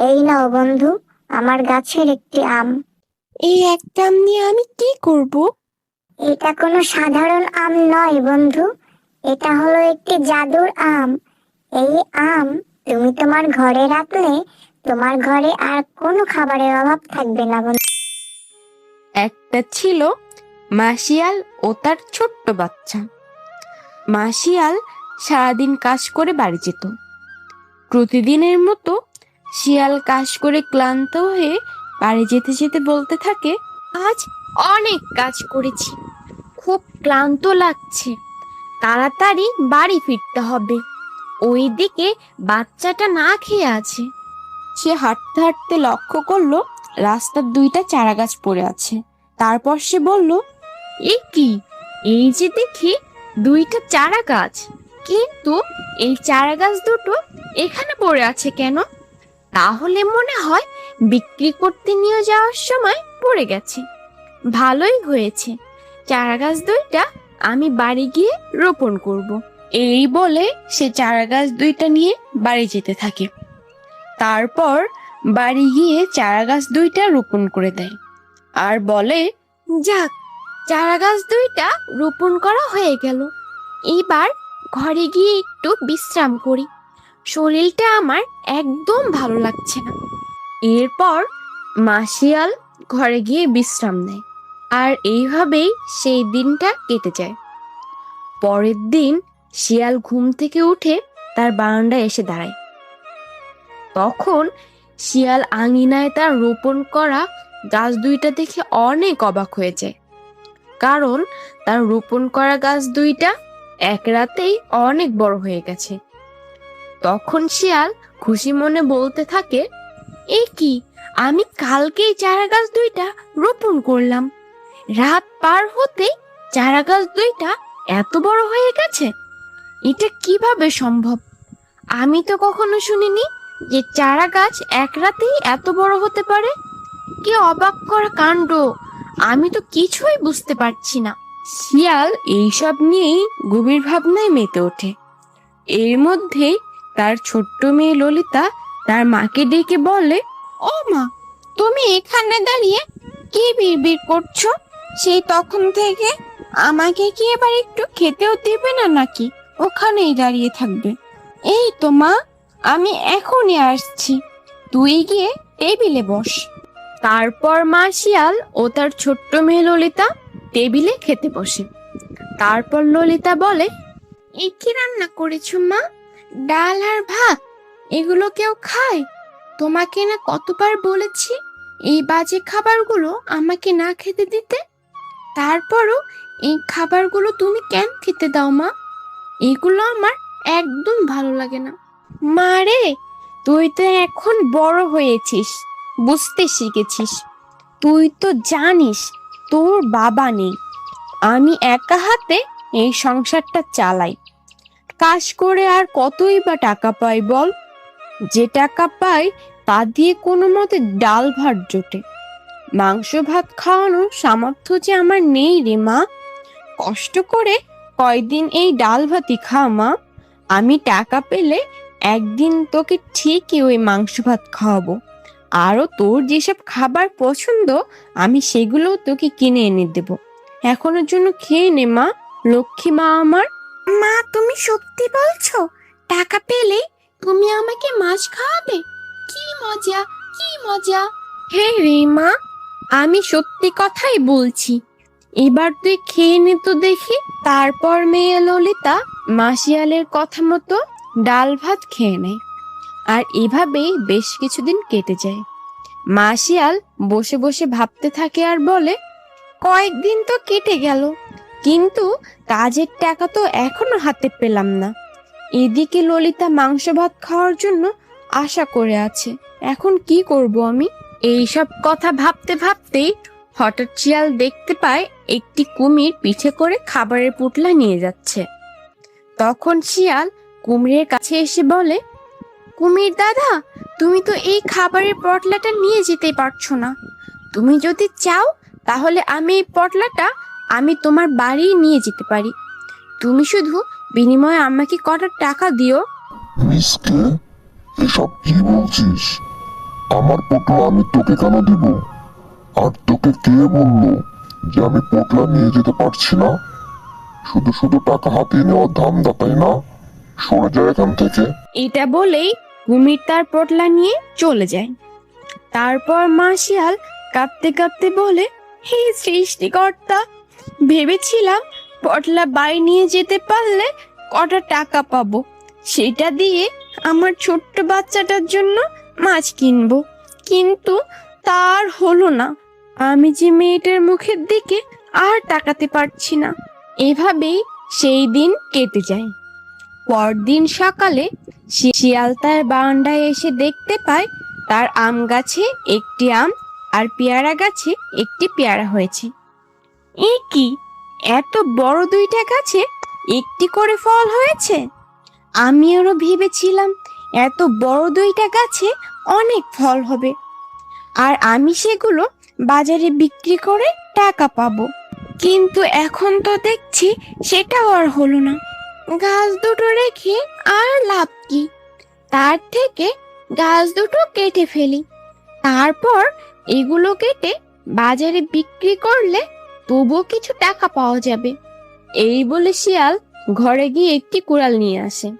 এই নাও বন্ধু আমার গাছের একটি আম। এই একটা আম নিয়ে আমি কি করব? এটা কোনো সাধারণ আম নয় বন্ধু এটা হলো একটি জাদুর আম। এই আম তুমি তোমার ঘরে রাখলে তোমার ঘরে আর কোনো খাবারের অভাব থাকবে না বন্ধু। একটা ছিল মাসিয়াল ও তার ছোট্ট বাচ্চা। মাসিয়াল সারাদিন কাজ করে বাড়ি যেত। প্রতিদিনের মতো শিয়াল কাজ করে ক্লান্ত হয়ে বাড়ি যেতে যেতে বলতে থাকে, আজ অনেক কাজ করেছি। খুব ক্লান্ত লাগছে। তাড়াতাড়ি বাড়ি ফিরতে হবে। ওইদিকে বাচ্চাটা না খেয়ে আছে। সে হাঁটতে হাঁটতে লক্ষ্য করল, রাস্তার দুইটা চারা গাছ পড়ে আছে। তারপর সে বলল, এ কি? এই যে দেখি দুইটা চারা গাছ কিন্তু এই চারা গাছ দুটো এখানে পড়ে আছে কেন? তাহলে মনে হয় বিক্রি করতে নিয়ে যাওয়ার সময় পড়ে গেছে। ভালোই হয়েছে। চারা গাছ দুইটা আমি বাড়ি গিয়ে রোপণ করব। এই বলে সে চারা গাছ দুইটা নিয়ে বাড়ি যেতে থাকে। তারপর বাড়ি গিয়ে চারা গাছ দুইটা রোপণ করে দেয়। আর বলে, যাক চারা গাছ দুইটা রোপণ করা হয়ে গেল। এবার ঘরে গিয়ে একটু বিশ্রাম করি। শরীরটা আমার একদম ভালো লাগছে না। এরপর মাসিয়াল ঘরে গিয়ে বিশ্রাম নেয় আর এইভাবেই সেই দিনটা কেটে যায়। পরের দিন শিয়াল ঘুম থেকে উঠে তার বারান্দায় এসে দাঁড়ায়। তখন শিয়াল আঙিনায় তার রোপণ করা গাছ দুইটা দেখে অনেক অবাক হয়ে যায় কারণ তার রোপণ করা গাছ দুইটা এক রাতেই অনেক বড় হয়ে গেছে। তখন শিয়াল খুশি মনে বলতে থাকে, এ কি? আমি কালকেই চারা গাছ দুইটা রোপণ করলাম। রাত পার হতেই চারা গাছ দুইটা এত বড় হয়ে গেছে। এটা কীভাবে সম্ভব? আমি তো কখনো শুনিনি যে চারা গাছ এক রাতেই এত বড় হতে পারে। কি অবাক করা কাণ্ড। আমি তো কিছুই বুঝতে পারছি না। শিয়াল এইসব নিয়েই গভীর ভাবনায় মেতে ওঠে। এর মধ্যেই তার ছোট্ট মেয়ে ললিতা তার মাকে ডেকে বলে, ও মা, তুমি এখানে দাঁড়িয়ে কি বিড়বিড় করছ? সেই তখন থেকে আমাকে কি এবার একটু খেতেও দেবে না নাকি? ওখানেই দাঁড়িয়ে থাকবে। এই তো মা, আমি এখনই আসছি। তুই গিয়ে টেবিলে বস। তারপর মা শিয়াল ও তার ছোট্ট মেয়ে ললিতা টেবিলে খেতে বসে। তারপর ললিতা বলে, এ কি রান্না করেছ মা? ডাল আর ভাত, এগুলো কেউ খায়? তোমাকে না কতবার বলেছি, এই বাজে খাবারগুলো আমাকে না খেতে দিতে? তারপরও এই খাবারগুলো তুমি কেন খেতে দাও মা? এগুলো আমার একদম ভালো লাগে না। মা রে, তুই তো এখন বড় হয়েছিস, বুঝতে শিখেছিস। তুই তো জানিস, তোর বাবা নেই। আমি একা হাতে এই সংসারটা চালাই। কাজ করে আর কতই বা টাকা পাই বল? যে টাকা পাই তা দিয়ে কোনো মতে ডাল ভাত জোটে। মাংস ভাত খাওয়ানোর সামর্থ্য যে আমার নেই রে মা। কষ্ট করে কয়দিন এই ডাল ভাতই খা মা। আমি টাকা পেলে একদিন তোকে ঠিকই ওই মাংস ভাত খাওয়াবো। আরও তোর যেসব খাবার পছন্দ, আমি সেগুলোও তোকে কিনে এনে দেব। এখনের জন্য খেয়ে নে মা, লক্ষ্মী মা আমার। মা, তুমি সত্যি বলছো? টাকা পেলে তুমি আমাকে মাছ খাওয়াবে? কি মজা কি মজা। হে রে মা, আমি সত্যি কথাই বলছি। এবার তুই খেয়ে নে তো দেখি। তারপর মেয়ে ললিতা মাসিয়ালের কথা মতো ডাল ভাত খেয়ে নেয়। আর এভাবেই বেশ কিছুদিন কেটে যায়। মাসিয়াল বসে বসে ভাবতে থাকে আর বলে, কয়েকদিন তো কেটে গেল। কিন্তু কাজের টাকা তো এখনও হাতে পেলাম না। এদিকে ললিতা মাংস ভাত খাওয়ার জন্য আশা করে আছে। এখন কি করব আমি? এই সব কথা ভাবতে ভাবতেই হঠাৎ শিয়াল দেখতে পায় একটি কুমির পিঠে করে খাবারের পুটলা নিয়ে যাচ্ছে। তখন শিয়াল কুমিরের কাছে এসে বলে, কুমির দাদা, তুমি তো এই খাবারের পটলাটা নিয়ে যেতে পারছ না। তুমি যদি চাও, তাহলে আমি এই পটলাটা আমি তোমার বাড়ি নিয়ে যেতে পারি। তুমি শুধু বিনিময়ে আমাকে কটা টাকা দিও। মিসকে এসব কি বলছিস? আমার পোটলা আমি তোকে কেন দিব? আর তোকে কে বলল যে আমি পোটলা নিয়ে যেতে পারছি না? শুধু শুধু টাকা হাতিয়ে নেওয়ার ধান্দা তাই না? সরে যায় এখান থেকে। এটা বলেই কুমির তার পটলা নিয়ে চলে যায়। তারপর মা শিয়াল কাঁদতে কাঁদতে বলে হে সৃষ্টিকর্তা ভেবেছিলাম পটলা বাড়ি নিয়ে যেতে পারলে কটা টাকা পাবো। সেটা দিয়ে আমার ছোট্ট বাচ্চাটার জন্য মাছ কিনবো। কিন্তু তার হলো না। আমি যে মেয়েটার মুখের দিকে আর তাকাতে পারছি না। এভাবেই সেই দিন কেটে যায়। পরদিন সকালে শিয়াল তার বারান্দায় এসে দেখতে পায় তার আম গাছে একটি আম আর পেয়ারা গাছে একটি পেয়ারা হয়েছে। এ কি? এত বড় দুইটা গাছে একটি করে ফল হয়েছে? আমি আরও ভেবেছিলাম, এত বড় দুইটা গাছে অনেক ফল হবে। আর আমি সেগুলো বাজারে বিক্রি করে টাকা পাবো। কিন্তু এখন তো দেখছি সেটাও আর হলো না। গাছ দুটো রেখে আর লাভ কি? তার থেকে গাছ দুটো কেটে ফেলি। তারপর এগুলো কেটে বাজারে বিক্রি করলে তবুও কিছু টাকা পাওয়া যাবে। এই বলে শিয়াল ঘরে গিয়ে একটি কুড়াল নিয়ে আসে।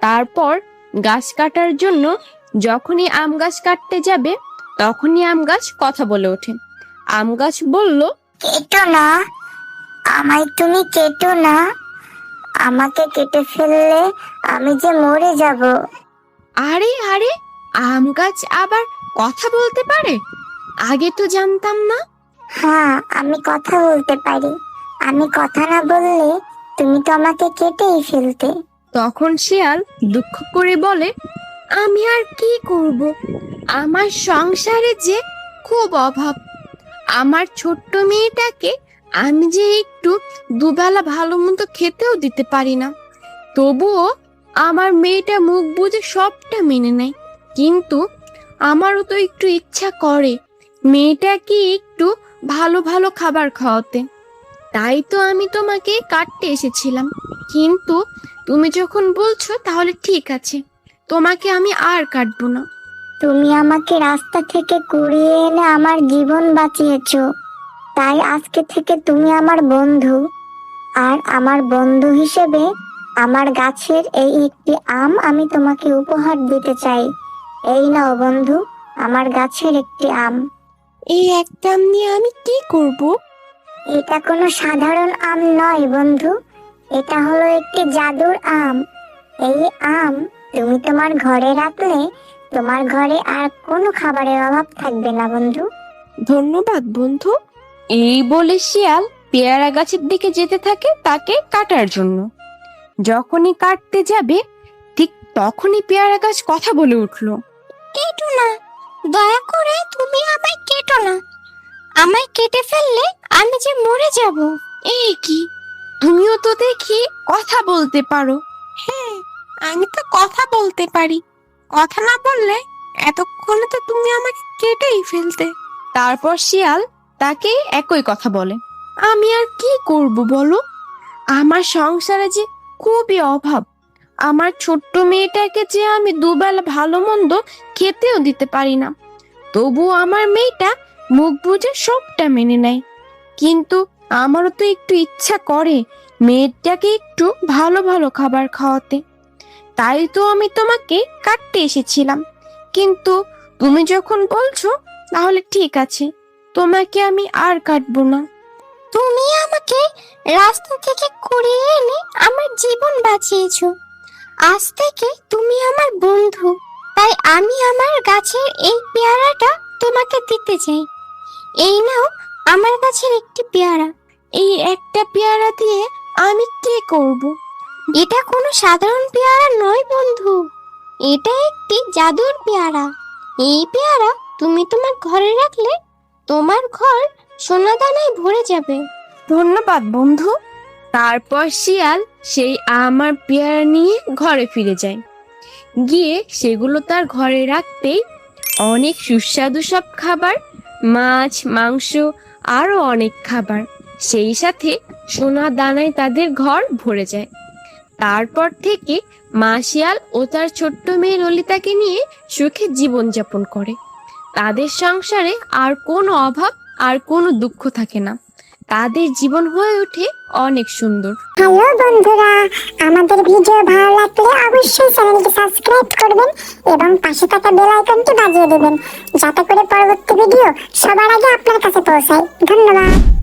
তারপর গাছ কাটার জন্য যখনই আম গাছ কাটতে যাবে তখনই আম গাছ কথা বলে ওঠে। আম গাছ বলল কেটো না আমায় তুমি কেটো না। আমাকে কেটে ফেললে আমি যে মরে যাব। আরে আরে আম গাছ আবার কথা বলতে পারে? আগে তো জানতাম না। হ্যাঁ আমি কথা বলতে পারি। আমি কথা না বললে তুমি তো আমাকে কেটেই ফেলতে। তখন শিয়াল দুঃখ করে বলে, আমি আর কি করব? আমার সংসারে যে খুব অভাব। আমার ছোট্ট মেয়েটাকে আমি যে একটু দুবেলা ভালো মতো খেতেও দিতে পারি না। তবুও আমার মেয়েটা মুখ বুঝে সবটা মেনে নেয়। কিন্তু আমারও তো একটু ইচ্ছা করে। মেয়েটাকে একটু ভালো ভালো খাবার খাওয়াতে। তাই তো আমি তোমাকে কাটতে এসেছিলাম। কিন্তু তুমি যখন বলছো তাহলে ঠিক আছে। তোমাকে আমি আর কাটবো না। তুমি আমাকে রাস্তা থেকে কুড়িয়ে এনে আমার জীবন বাঁচিয়েছো। তাই আজকে থেকে তুমি আমার বন্ধু। আর আমার বন্ধু হিসেবে আমার গাছের এই একটি আম আমি তোমাকে উপহার দিতে চাই। এই নাও বন্ধু, আমার গাছের একটি আম। এই একটা আম নিয়ে আমি কি করব? এটা কোনো সাধারণ আম নয় বন্ধু। এটা হলো একটি জাদুর আম। এই আম তুমি তোমার ঘরে রাখলে তোমার ঘরে আর কোনো খাবারের অভাব থাকবে না বন্ধু। ধন্যবাদ বন্ধু। এই বলে শিয়াল পেয়ারা গাছের দিকে যেতে থাকে তাকে কাটার জন্য। যখনই কাটতে যাবে ঠিক তখনই পেয়ারা গাছ কথা বলে উঠল। কেটো না দয়া করে তুমি আমায় কেটো না। আমায় কেটে ফেললে আমি যে মরে যাব। এই কি? তুমিও তো দেখি কথা বলতে পারো। হ্যাঁ আমি তো কথা বলতে পারি। কথা না বললে এতক্ষণে তো তুমি আমাকে কেটেই ফেলতে। তারপর শিয়াল তাকে একই কথা বলে। আমি আর কি করব বলো? আমার সংসারে যে খুবই অভাব। আমার ছোট্ট মেয়েটাকে যে আমি দুবেলা ভালো মন্দ খেতেও দিতে পারি না। তবুও আমার মেয়েটা মুখ বুঝে সবটা মেনে নেয়। কিন্তু আমারও তো একটু ইচ্ছা করে মেয়েটাকে একটু ভালো ভালো খাবার খাওয়াতে। তাই তো আমি তোমাকে কাটতে এসেছিলাম। কিন্তু তুমি যখন বলছো, তাহলে ঠিক আছে, তোমাকে আমি আর কাটবো না। তুমি আমাকে রাস্তা থেকে কুড়িয়ে এনে আমার জীবন বাঁচিয়েছো। আজ থেকে তুমি আমার বন্ধু। তাই আমি আমার গাছের এই পেয়ারাটা তোমাকে দিতে চাই। এই নাও আমার গাছের একটি পেয়ারা। এই একটা পেয়ারা দিয়ে আমি কি করব? এটা কোনো সাধারণ পেয়ারা নয় বন্ধু। এটা একটি জাদুর পেয়ারা। এই পেয়ারা তুমি তোমার ঘরে রাখলে তোমার ঘর সোনাদানায় ভরে যাবে। ধন্যবাদ বন্ধু। তারপর শিয়াল সেই আমার পেয়ারা নিয়ে ঘরে ফিরে যায়। গিয়ে সেগুলো তার ঘরে রাখতেই অনেক সুস্বাদু সব খাবার, মাছ, মাংস, আরও অনেক খাবার, সেই সাথে সোনা দানায় তাদের ঘর ভরে যায়। তারপর থেকে মা শিয়াল ও তার ছোট্ট মেয়ে ললিতাকে নিয়ে সুখে জীবনযাপন করে। তাদের সংসারে আর কোনো অভাব আর কোনো দুঃখ থাকে না। তাদের জীবন হয়ে ওঠে অনেক সুন্দর। হ্যালো বন্ধুরা, আমাদের ভিডিও ভালো লাগলে অবশ্যই চ্যানেলটি সাবস্ক্রাইব করবেন এবং পাশে থাকা বেল আইকনটি বাজিয়ে দেবেন, যাতে করে পরবর্তী ভিডিও সবার আগে আপনার কাছে পৌঁছায়। ধন্যবাদ।